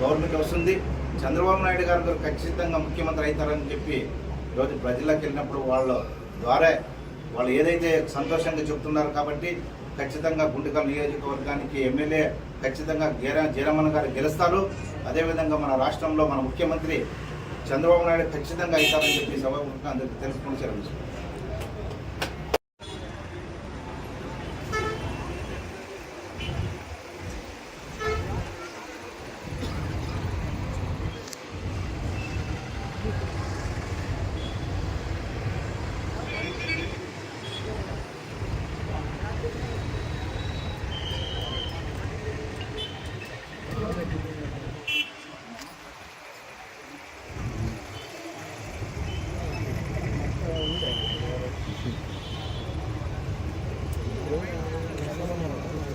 Government వస్తుంది. చంద్రబాబు నాయుడు గారు ఖచ్చితంగా ముఖ్యమంత్రి అవుతారని చెప్పి ఈరోజు ప్రజలకు వెళ్ళినప్పుడు వాళ్ళ ద్వారా వాళ్ళు ఏదైతే సంతోషంగా చెప్తున్నారు కాబట్టి ఖచ్చితంగా గుండెకల్ నియోజకవర్గానికి ఎమ్మెల్యే ఖచ్చితంగా జయర జయరమణ గారు గెలుస్తారు. అదేవిధంగా మన రాష్ట్రంలో మన ముఖ్యమంత్రి చంద్రబాబు నాయుడు ఖచ్చితంగా అవుతారని చెప్పి సభ అందరికీ తెలుసుకుని సెలవు